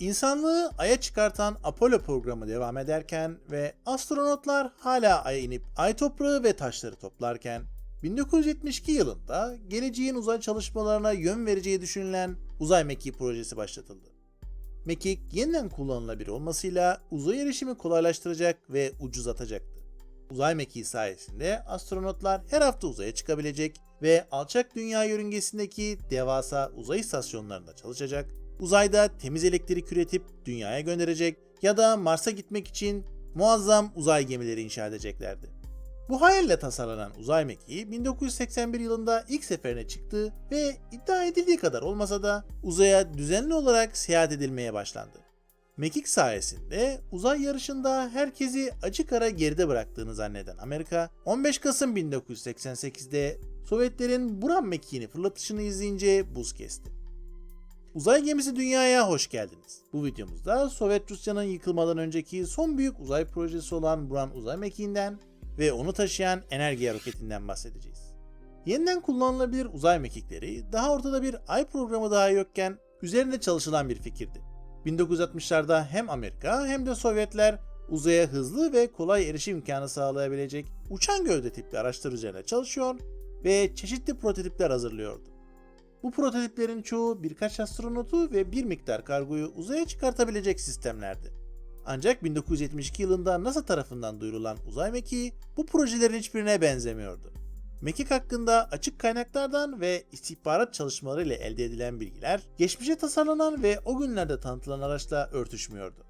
İnsanlığı Ay'a çıkartan Apollo programı devam ederken ve astronotlar hala Ay'a inip ay toprağı ve taşları toplarken 1972 yılında geleceğin uzay çalışmalarına yön vereceği düşünülen uzay mekiği projesi başlatıldı. Mekik yeniden kullanılabilir olmasıyla uzay erişimi kolaylaştıracak ve ucuzlatacaktı. Uzay mekiği sayesinde astronotlar her hafta uzaya çıkabilecek ve alçak dünya yörüngesindeki devasa uzay istasyonlarında çalışacak, uzayda temiz elektrik üretip dünyaya gönderecek ya da Mars'a gitmek için muazzam uzay gemileri inşa edeceklerdi. Bu hayalle tasarlanan uzay mekiği 1981 yılında ilk seferine çıktı ve iddia edildiği kadar olmasa da uzaya düzenli olarak seyahat edilmeye başlandı. Mekik sayesinde uzay yarışında herkesi açık ara geride bıraktığını zanneden Amerika, 15 Kasım 1988'de Sovyetlerin Buran mekiğini fırlatışını izleyince buz kesti. Uzay gemisi dünyaya hoş geldiniz. Bu videomuzda Sovyet Rusya'nın yıkılmadan önceki son büyük uzay projesi olan Buran uzay mekiğinden ve onu taşıyan enerji roketinden bahsedeceğiz. Yeniden kullanılabilir uzay mekikleri daha ortada bir ay programı daha yokken üzerinde çalışılan bir fikirdi. 1960'larda hem Amerika hem de Sovyetler uzaya hızlı ve kolay erişim imkanı sağlayabilecek uçan gövde tipli araçlar üzerine çalışıyor ve çeşitli prototipler hazırlıyordu. Bu prototiplerin çoğu birkaç astronotu ve bir miktar kargoyu uzaya çıkartabilecek sistemlerdi. Ancak 1972 yılında NASA tarafından duyurulan uzay mekiği bu projelerin hiçbirine benzemiyordu. Mekik hakkında açık kaynaklardan ve istihbarat çalışmalarıyla elde edilen bilgiler geçmişe tasarlanan ve o günlerde tanıtılan araçla örtüşmüyordu.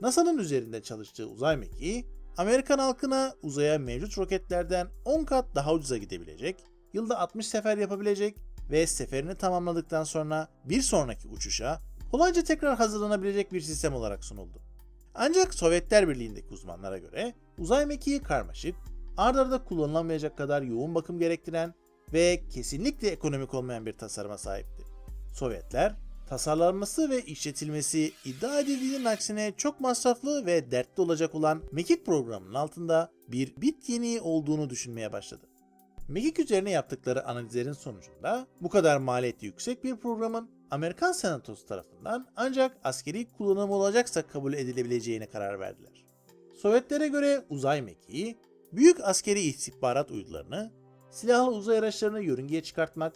NASA'nın üzerinde çalıştığı uzay mekiği, Amerikan halkına uzaya mevcut roketlerden 10 kat daha ucuza gidebilecek, yılda 60 sefer yapabilecek ve seferini tamamladıktan sonra bir sonraki uçuşa kolayca tekrar hazırlanabilecek bir sistem olarak sunuldu. Ancak Sovyetler Birliği'ndeki uzmanlara göre uzay mekiği karmaşık, ard arda kullanılamayacak kadar yoğun bakım gerektiren ve kesinlikle ekonomik olmayan bir tasarıma sahipti. Sovyetler, tasarlanması ve işletilmesi iddia edildiğinin aksine çok masraflı ve dertli olacak olan Mekik programının altında bir bit yeniği olduğunu düşünmeye başladı. Mekik üzerine yaptıkları analizlerin sonucunda bu kadar maliyeti yüksek bir programın Amerikan Senatosu tarafından ancak askeri kullanım olacaksa kabul edilebileceğine karar verdiler. Sovyetlere göre uzay mekiği, büyük askeri istihbarat uydularını, silahlı uzay araçlarını yörüngeye çıkartmak,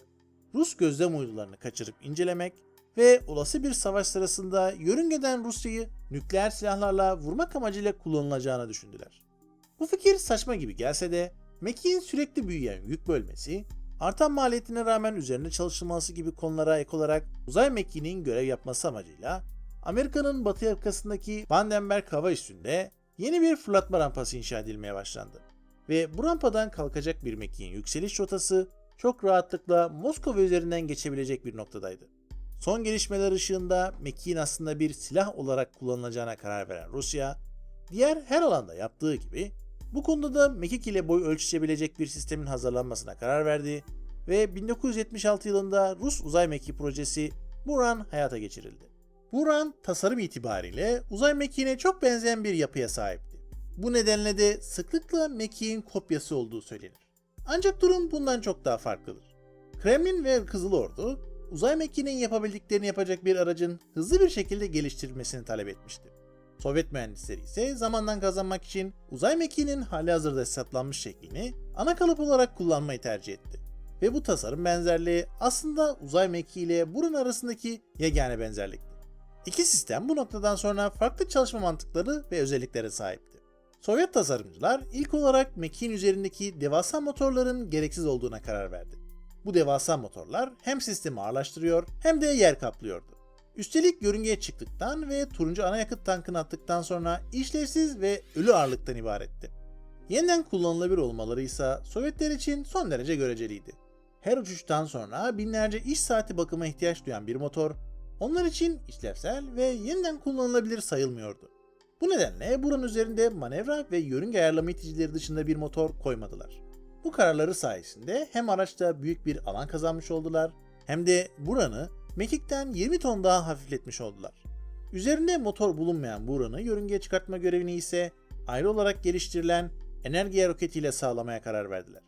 Rus gözlem uydularını kaçırıp incelemek ve olası bir savaş sırasında yörüngeden Rusya'yı nükleer silahlarla vurmak amacıyla kullanılacağını düşündüler. Bu fikir saçma gibi gelse de Mekiğin sürekli büyüyen yük bölmesi, artan maliyetine rağmen üzerine çalışılması gibi konulara ek olarak uzay mekiğinin görev yapması amacıyla Amerika'nın batı yakasındaki Vandenberg hava üstünde yeni bir fırlatma rampası inşa edilmeye başlandı. Ve bu rampadan kalkacak bir mekiğin yükseliş rotası çok rahatlıkla Moskova üzerinden geçebilecek bir noktadaydı. Son gelişmeler ışığında mekiğin aslında bir silah olarak kullanılacağına karar veren Rusya, diğer her alanda yaptığı gibi bu konuda da mekik ile boy ölçüşebilecek bir sistemin hazırlanmasına karar verdi ve 1976 yılında Rus uzay mekiği projesi Buran hayata geçirildi. Buran tasarım itibariyle uzay mekiğine çok benzeyen bir yapıya sahipti. Bu nedenle de sıklıkla mekiğin kopyası olduğu söylenir. Ancak durum bundan çok daha farklıdır. Kremlin ve Kızıl Ordu uzay mekiğinin yapabildiklerini yapacak bir aracın hızlı bir şekilde geliştirilmesini talep etmişti. Sovyet mühendisleri ise zamandan kazanmak için uzay mekiğinin hali hazırda hesaplanmış şeklini ana kalıp olarak kullanmayı tercih etti. Ve bu tasarım benzerliği aslında uzay mekiği ile burun arasındaki yegane benzerlikti. İki sistem bu noktadan sonra farklı çalışma mantıkları ve özelliklere sahipti. Sovyet tasarımcılar ilk olarak mekiğin üzerindeki devasa motorların gereksiz olduğuna karar verdi. Bu devasa motorlar hem sistemi ağırlaştırıyor hem de yer kaplıyordu. Üstelik yörüngeye çıktıktan ve turuncu ana yakıt tankını attıktan sonra işlevsiz ve ölü ağırlıktan ibaretti. Yeniden kullanılabilir olmaları ise Sovyetler için son derece göreceliydi. Her uçuştan sonra binlerce iş saati bakıma ihtiyaç duyan bir motor, onlar için işlevsel ve yeniden kullanılabilir sayılmıyordu. Bu nedenle buranın üzerinde manevra ve yörünge ayarlama iticileri dışında bir motor koymadılar. Bu kararları sayesinde hem araçta büyük bir alan kazanmış oldular hem de buranı mekikten 20 ton daha hafifletmiş oldular. Üzerinde motor bulunmayan bu uranı yörüngeye çıkartma görevini ise ayrı olarak geliştirilen enerji roketiyle sağlamaya karar verdiler.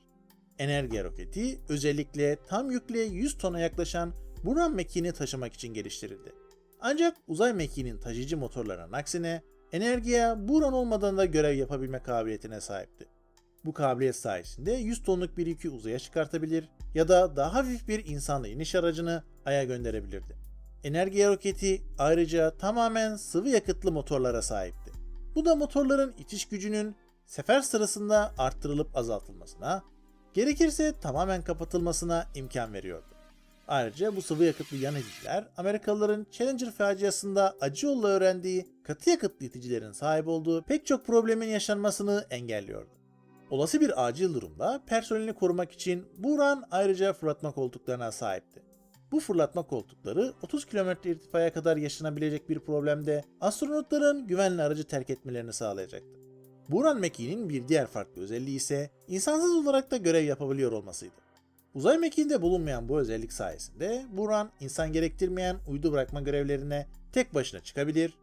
Enerji roketi özellikle tam yükle 100 tona yaklaşan Buran mekiğini taşımak için geliştirildi. Ancak uzay mekiğinin taşıyıcı motorlarının aksine Energia Buran olmadan da görev yapabilme kabiliyetine sahipti. Bu kabiliyet sayesinde 100 tonluk bir yükü uzaya çıkartabilir ya da daha hafif bir insanlı iniş aracını Ay'a gönderebilirdi. Energia roketi ayrıca tamamen sıvı yakıtlı motorlara sahipti. Bu da motorların itiş gücünün sefer sırasında arttırılıp azaltılmasına, gerekirse tamamen kapatılmasına imkan veriyordu. Ayrıca bu sıvı yakıtlı yan iticiler Amerikalıların Challenger faciasında acı yolla öğrendiği katı yakıtlı iticilerin sahip olduğu pek çok problemin yaşanmasını engelliyordu. Olası bir acil durumda personelini korumak için Buran ayrıca fırlatma koltuklarına sahipti. Bu fırlatma koltukları 30 km irtifaya kadar yaşanabilecek bir problemde astronotların güvenli aracı terk etmelerini sağlayacaktı. Buran mekiğinin bir diğer farklı özelliği ise insansız olarak da görev yapabiliyor olmasıydı. Uzay mekiğinde bulunmayan bu özellik sayesinde Buran insan gerektirmeyen uydu bırakma görevlerine tek başına çıkabilir,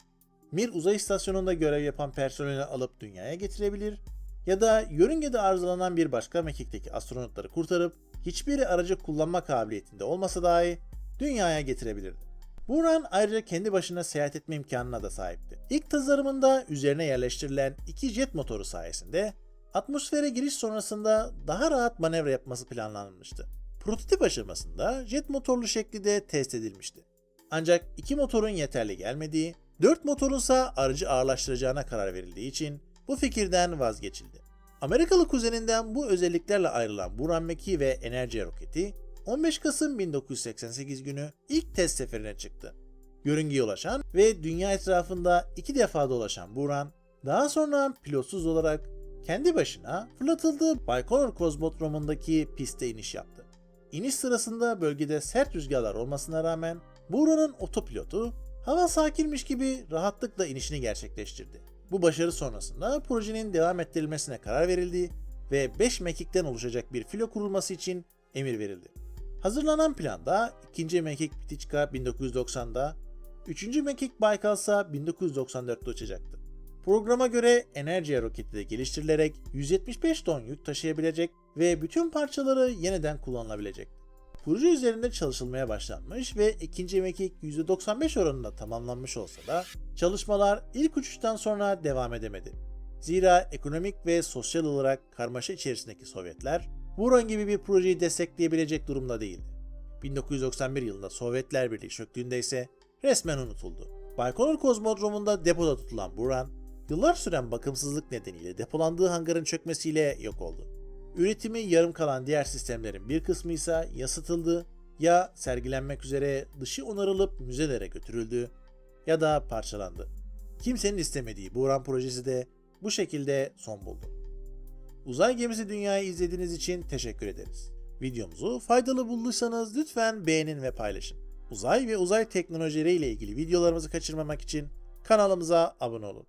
Mir uzay istasyonunda görev yapan personeli alıp dünyaya getirebilir ya da yörüngede arızalanan bir başka mekikteki astronotları kurtarıp hiçbiri aracı kullanma kabiliyetinde olmasa dahi dünyaya getirebilirdi. Buran ayrıca kendi başına seyahat etme imkanına da sahipti. İlk tasarımında üzerine yerleştirilen iki jet motoru sayesinde atmosfere giriş sonrasında daha rahat manevra yapması planlanmıştı. Prototip aşamasında jet motorlu şekli de test edilmişti. Ancak iki motorun yeterli gelmediği, dört motorunsa aracı ağırlaştıracağına karar verildiği için bu fikirden vazgeçildi. Amerikalı kuzeninden bu özelliklerle ayrılan Buran mekiği ve enerji roketi 15 Kasım 1988 günü ilk test seferine çıktı. Yörüngeye ulaşan ve dünya etrafında iki defa dolaşan Buran, daha sonra pilotsuz olarak kendi başına fırlatıldığı Baikonur kozmodromundaki piste iniş yaptı. İniş sırasında bölgede sert rüzgarlar olmasına rağmen Buran'ın otopilotu hava sakinmiş gibi rahatlıkla inişini gerçekleştirdi. Bu başarı sonrasında projenin devam ettirilmesine karar verildi ve 5 mekikten oluşacak bir filo kurulması için emir verildi. Hazırlanan planda 2. mekik Pitichka 1990'da, 3. mekik Baykal ise 1994'te uçacaktı. Programa göre Energia roketi de geliştirilerek 175 ton yük taşıyabilecek ve bütün parçaları yeniden kullanılabilecekti. Proje üzerinde çalışılmaya başlanmış ve ikinci mekik %95 oranında tamamlanmış olsa da çalışmalar ilk uçuştan sonra devam edemedi. Zira ekonomik ve sosyal olarak karmaşa içerisindeki Sovyetler Buran gibi bir projeyi destekleyebilecek durumda değildi. 1991 yılında Sovyetler Birliği çöktüğünde ise resmen unutuldu. Baykonur Kozmodromu'nda depoda tutulan Buran, yıllar süren bakımsızlık nedeniyle depolandığı hangarın çökmesiyle yok oldu. Üretimi yarım kalan diğer sistemlerin bir kısmı ise ya satıldı ya sergilenmek üzere dışı onarılıp müzelere götürüldü ya da parçalandı. Kimsenin istemediği Buran projesi de bu şekilde son buldu. Uzay Gemisi Dünya'yı izlediğiniz için teşekkür ederiz. Videomuzu faydalı bulduysanız lütfen beğenin ve paylaşın. Uzay ve uzay teknolojileri ile ilgili videolarımızı kaçırmamak için kanalımıza abone olun.